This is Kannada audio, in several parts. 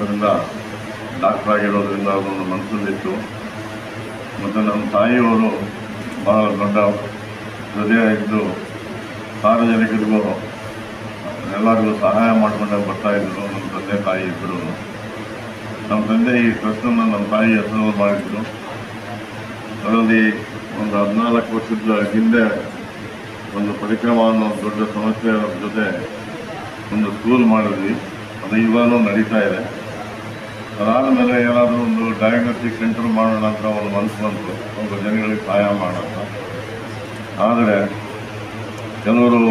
ಇರೋದರಿಂದ ಡಾಕ್ಟರ್ ಆಗಿರೋದ್ರಿಂದ ಅದೊಂದು ಮನಸ್ಸಲ್ಲಿತ್ತು ಮತ್ತು ನಮ್ಮ ತಾಯಿಯವರು ಬಹಳ ದೊಡ್ಡ ಹೃದಯ ಇದ್ದು ಸಾರ್ವಜನಿಕರಿಗೂ ಎಲ್ಲರಿಗೂ ಸಹಾಯ ಮಾಡಿಕೊಂಡು ಬರ್ತಾ ಇದ್ರು ನಮ್ಮ ತಂದೆ ತಾಯಿ ಇಬ್ಬರು. ನಮ್ಮ ತಂದೆ ಈ ಟ್ರಸ್ಟನ್ನು ನಮ್ಮ ತಾಯಿ ಹೆಸರು ಮಾಡಿದ್ರು. ಅದರಲ್ಲಿ ಒಂದು ಹದಿನಾಲ್ಕು ವರ್ಷದ ಹಿಂದೆ ಒಂದು ಪರಿಕ್ರಮ ಅನ್ನೋ ದೊಡ್ಡ ಸಮಸ್ಯೆ ಜೊತೆ ಒಂದು ಸ್ಕೂಲ್ ಮಾಡಿದ್ವಿ. ಅದು ಇವಾಗಲೂ ನಡೀತಾ ಇದೆ. ಅದಾದಮೇಲೆ ಏನಾದರೂ ಒಂದು ಡಯಾಗ್ನೋಸ್ಟಿಕ್ ಸೆಂಟರ್ ಮಾಡೋಣ ಅಂತ ಒಂದು ಮನಸ್ಸು ಬಂತು. ಒಂದು ಜನಗಳಿಗೆ ಸಹಾಯ ಮಾಡೋಣ. ಆದರೆ ಕೆಲವರು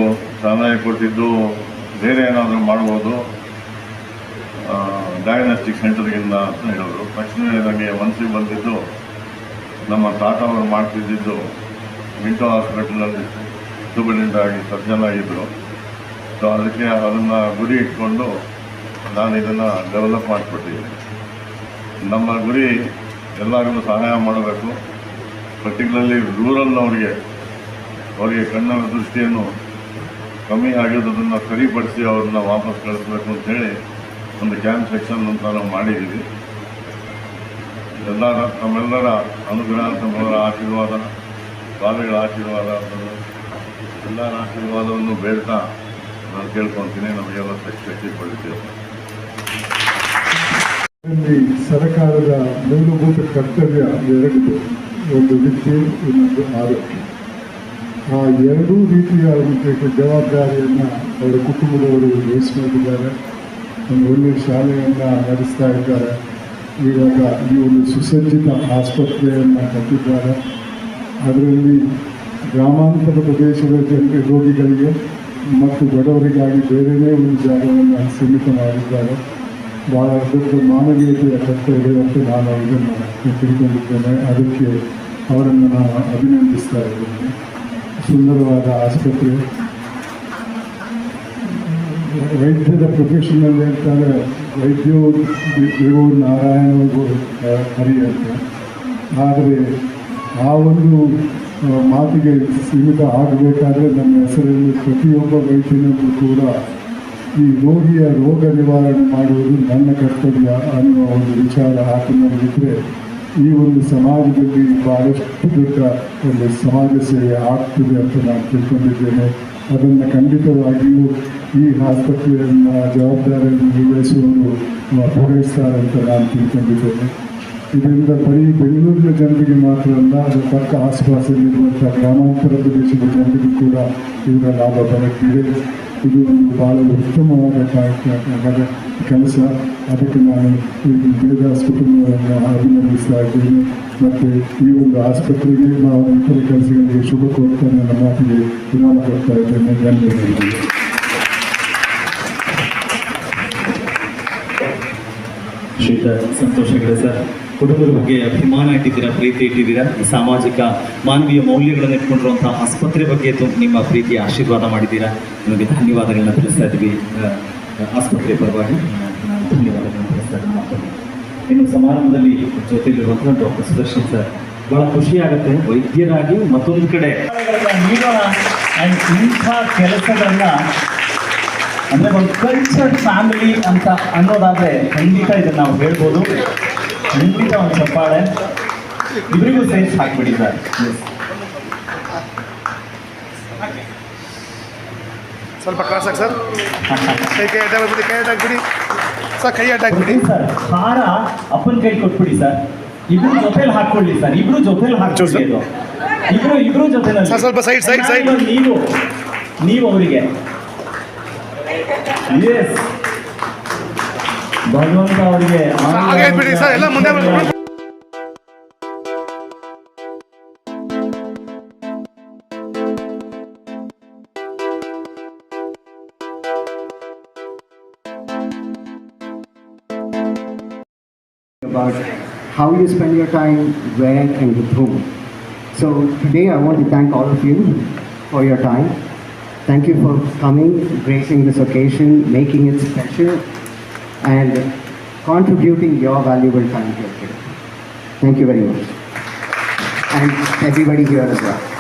ಸಹಾಯ ಕೊಟ್ಟಿದ್ದು ಬೇರೆ ಏನಾದರೂ ಮಾಡ್ಬೋದು. ಡಯಾಗ್ನೋಸ್ಟಿಕ್ ಸೆಂಟರ್ಗಿಂತ ಅಂತ ಹೇಳಿದ್ರು ತಕ್ಷಣ ನನಗೆ ಮನಸ್ಸಿಗೆ ಬಂದಿದ್ದು, ನಮ್ಮ ತಾತ ಅವರು ಮಾಡ್ತಿದ್ದಿದ್ದು ಮಿಂಟೋ ಹಾಸ್ಪಿಟಲಲ್ಲಿ ಸೂಪರಿಂಟೆಂಟ್ ಸರ್ಜನ್ ಆಗಿದ್ದರು ಸೊ ಅದಕ್ಕೆ ಅದನ್ನು ಗುರಿ ಇಟ್ಕೊಂಡು ನಾನು ಇದನ್ನು ಡೆವಲಪ್ ಮಾಡಿಕೊಟ್ಟಿದ್ದೀನಿ. ನಮ್ಮ ಗುರಿ ಎಲ್ಲರಿಗೂ ಸಹಾಯ ಮಾಡಬೇಕು. ಪರ್ಟಿಕ್ಯುಲರ್ಲಿ ರೂರಲ್ನವ್ರಿಗೆ ಅವರಿಗೆ ಕಣ್ಣಿನ ದೃಷ್ಟಿಯನ್ನು ಕಮ್ಮಿ ಆಗಿರೋದನ್ನು ಸರಿಪಡಿಸಿ ಅವ್ರನ್ನ ವಾಪಸ್ ಕಳಿಸ್ಬೇಕು ಅಂತೇಳಿ ಒಂದು ಕ್ಯಾಂಪ್ ಸೆಕ್ಷನ್ ಅಂತ ನಾವು ಮಾಡಿದ್ದೀವಿ. ಎಲ್ಲರ ನಮ್ಮೆಲ್ಲರ ಅನುಗ್ರಹ, ತಮ್ಮೆಲ್ಲರ ಆಶೀರ್ವಾದ, ಸ್ವಾಮಿಗಳ ಆಶೀರ್ವಾದ ಅಂತಂದು ಎಲ್ಲರ ಆಶೀರ್ವಾದವನ್ನು ಬೇಡ್ತಾ ನಾನು ಕೇಳ್ಕೊತೀನಿ, ನಮಗೆಲ್ಲ ಶಕ್ತಿ ಇಲ್ಲಿ ಸರ್ಕಾರದ ಮೂಲಭೂತ ಕರ್ತವ್ಯ ಎರಡು. ಒಂದು ವಿದ್ಯೆ, ಇನ್ನೊಂದು ಆರೋಗ್ಯ. ಆ ಎರಡೂ ರೀತಿಯ ಜವಾಬ್ದಾರಿಯನ್ನು ಅವರ ಕುಟುಂಬದವರು ವಹಿಸ್ಕೊಂಡಿದ್ದಾರೆ. ಒಂದು ಒಳ್ಳೆಯ ಶಾಲೆಯನ್ನು ನಡೆಸ್ತಾ ಇದ್ದಾರೆ. ಇವಾಗ ಈ ಒಂದು ಸುಸಜ್ಜಿತ ಆಸ್ಪತ್ರೆಯನ್ನು ಕಟ್ಟಿದ್ದಾರೆ. ಅದರಲ್ಲಿ ಗ್ರಾಮಾಂತರ ಪ್ರದೇಶದ ಜನರಿಗೆ ರೋಗಿಗಳಿಗೆ ಮತ್ತು ಬಡವರಿಗಾಗಿ ಬೇರೆಯೇ ಒಂದು ಜಾಗವನ್ನು ಸೀಮಿತ ಮಾಡಿದ್ದಾರೆ ಭಾಳ ದೊಡ್ಡ ಮಾನವೀಯತೆಯ ಕಷ್ಟ ಅಂತ ನಾನು ಇದನ್ನು ತಿಳ್ಕೊಂಡಿದ್ದೇನೆ. ಅದಕ್ಕೆ ಅವರನ್ನು ನಾನು ಅಭಿನಂದಿಸ್ತಾ ಇದ್ದೇನೆ. ಸುಂದರವಾದ ಆಸ್ಪತ್ರೆ. ವೈದ್ಯದ ಪ್ರೊಫೆಷನಲ್ಲಿ ಹೇಳ್ತಾರೆ ವೈದ್ಯೋ ದೇವೋ ನಾರಾಯಣಗೂ ಅಂತ ಆದರೆ ಆ ಒಂದು ಮಾತಿಗೆ ಸೀಮಿತ ಆಗಬೇಕಾದ್ರೆ ನಮ್ಮ ಹೆಸರಲ್ಲಿ ಪ್ರತಿಯೊಬ್ಬ ವೈದ್ಯನಿಗೂ ಕೂಡ ಈ ರೋಗಿಯ ರೋಗ ನಿವಾರಣೆ ಮಾಡುವುದು ನನ್ನ ಕರ್ತವ್ಯ ಅನ್ನುವ ಒಂದು ವಿಚಾರ ಆತನಲ್ಲಿದ್ದರೆ ಈ ಒಂದು ಸಮಾಜದಲ್ಲಿ ಬಹಳಷ್ಟು ದೊಡ್ಡ ಒಂದು ಸಮಾಜ ಸೇವೆ ಆಗ್ತದೆ ಅಂತ ನಾನು ತಿಳ್ಕೊಂಡಿದ್ದೇನೆ. ಅದನ್ನು ಖಂಡಿತವಾಗಿಯೂ ಈ ಆಸ್ಪತ್ರೆಯನ್ನ ಜವಾಬ್ದಾರಿಯನ್ನು ನಿರ್ವಹಿಸುವವರು ಆ, ಪೂರೈಸ್ತಾರೆ ಅಂತ ನಾನು ತಿಳ್ಕೊಂಡಿದ್ದೇನೆ. ಇದರಿಂದ ಬರೀ ಬೆಂಗಳೂರಿನ ಜನರಿಗೆ ಮಾತ್ರ ಅಲ್ಲ ಅದರ ಪಕ್ಕ ಆಸುಪಾಸಲ್ಲಿರುವಂಥ ಗ್ರಾಮಾಂತರ ಪ್ರದೇಶದ ಜನರಿಗೂ ಕೂಡ ಇದರ ಲಾಭ ಬರುತ್ತಿದೆ. ಇದು ಒಂದು ಬಹಳ ಉತ್ತಮವಾದ ಕಾರ್ಯ ಕೆಲಸ ಅದಕ್ಕೆ ನಾನು ಈ ದೇವದಾಸ್ ಕುಟುಂಬವನ್ನು ಅಭಿನಂದಿಸ್ತಾ ಇದ್ದೇನೆ ಮತ್ತು ಈ ಒಂದು ಆಸ್ಪತ್ರೆಗೆ ನಾವು ಇತರ ಕೆಲಸಗಳಿಗೆ ಶುಭ ಕೋರ್ತಾ ನನ್ನ ಮಾತಿಗೆ ವಿರಾಮ ಕೊಡ್ತಾ ಇದ್ದೇನೆ ಧನ್ಯವಾದಗಳು ಶ್ರೀತ ಸಂತೋಷ ಹೆಗಡೆ ಸರ್. ಕುಟುಂಬದ ಬಗ್ಗೆ ಅಭಿಮಾನ ಇಟ್ಟಿದ್ದೀರಾ, ಪ್ರೀತಿ ಇಟ್ಟಿದ್ದೀರಾ? ಸಾಮಾಜಿಕ ಮಾನವೀಯ ಮೌಲ್ಯಗಳನ್ನು ಇಟ್ಕೊಂಡಿರುವಂತಹ ಆಸ್ಪತ್ರೆ ಬಗ್ಗೆ ನಿಮ್ಮ ಪ್ರೀತಿಯ ಆಶೀರ್ವಾದ ಮಾಡಿದ್ದೀರಾ? ನಿಮಗೆ ಧನ್ಯವಾದಗಳನ್ನ ತಿಳಿಸ್ತಾ ಇದ್ದೀವಿ. ಆಸ್ಪತ್ರೆ ಪರವಾಗಿ ನಾನು ಧನ್ಯವಾದಗಳನ್ನ ತಿಳಿಸ್ತಾ ಇದ್ದೀವಿ ಇನ್ನು ಸಮಾರಂಭದಲ್ಲಿ ಜೊತೆಯಲ್ಲಿರುವಂತಹ ಡಾಕ್ಟರ್ ಸುದರ್ಶನ್ ಸರ್, ಬಹಳ ಖುಷಿ ಆಗುತ್ತೆ. ವೈದ್ಯರಾಗಿ ಮತ್ತೊಂದು ಕಡೆ. ಇಂಥ ಕೆಲಸಗಳನ್ನ ಅಂದರೆ ಒಂದು ಕಲ್ಚರ್ ಫ್ಯಾಮಿಲಿ ಅಂತ ಅನ್ನೋದಾದರೆ ಖಂಡಿತ ಇದನ್ನು ನಾವು ಹೇಳ್ಬೋದು. ಖಂಡಿತ ಒಂದು ಚಪ್ಪಾಳೆ. ಇಬ್ಬರಿಗೂ ಸೈನ್ಸ್ ಹಾಕ್ಬಿಡಿ ಸರ್ ಸ್ವಲ್ಪ ಕ್ರಾಸ್ ಆಗಿ ಸರ್ ಕೈ ಕೈ ಬಿಡಿ ಕೈ ಬಿಡಿ ಸರ್ ಕೈ ಅಡ್ಡಾಗ್ಬಿಡಿ ಸರ್ ಹಾರ ಅಪ್ಪನ ಕೈ ಕೊಟ್ಬಿಡಿ ಸರ್. ಇಬ್ರು ಜೊತೆಲಿ ಹಾಕೊಳ್ಳಿ ಸರ್. ಇಬ್ರು ಜೊತೆಲಿ ಹಾಕೊಳ್ಳಿ ಇಬ್ರು ಇಬ್ರು ಜೊತೆ ಸರ್, ಸ್ವಲ್ಪ ಸೈಡ್ ಸೈಡ್ ಸೈಡ್ ನೀವು ನೀವು ಅವರಿಗೆ. Yes ಭಗವಂತ ಅವರಿಗೆ ಹಾಗೆ ಬಿಡಿ ಸರ್ ಎಲ್ಲ ಮುಂದೆ ಬರ್ಬೇಕು. about how you spend your time, where and with whom. So today I want to thank all of you for your time. Thank you for coming, gracing this occasion, making it special, and contributing your valuable time here today. Thank you very much. And everybody here as well.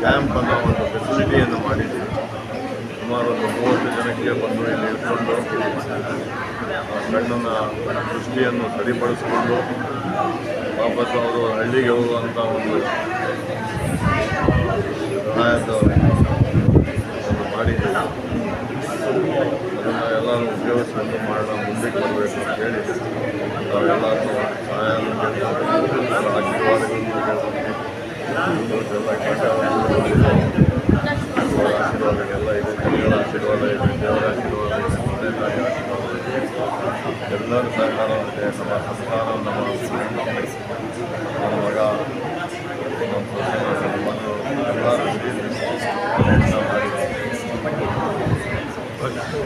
ಕ್ಯಾಂಪನ್ನು ಒಂದು ಫೆಸಿಲಿಟಿಯನ್ನು ಮಾಡಿದ್ದೀವಿ ಸುಮಾರು ಒಂದು ಮೂವತ್ತು ಜನಕ್ಕೆ ಬಂದು ಇಲ್ಲಿ ಇಟ್ಕೊಂಡು ಕಣ್ಣನ್ನು ದೃಷ್ಟಿಯನ್ನು ಸರಿಪಡಿಸಿಕೊಂಡು ವಾಪಸ್ ಅವರು ಹಳ್ಳಿಗೆ ಹೋಗುವಂಥ ಒಂದು ಸಹಾಯದ ಒಂದು ಮಾಡಿದ್ದೀವಿ ಅದನ್ನು ಎಲ್ಲರೂ ಉಪಯೋಗಿಸ್ಕೊಂಡು ಮಾಡೋಣ ಮುಂದಕ್ಕೆ ಬರಬೇಕು ಅಂತ ಹೇಳಿ ನಾವೆಲ್ಲರೂ ಸಹಾಯ ಆಶೀರ್ವಾದಗಳನ್ನು ಕೇಳ್ಕೊತೀವಿ ಎಲ್ಲ ಅವರ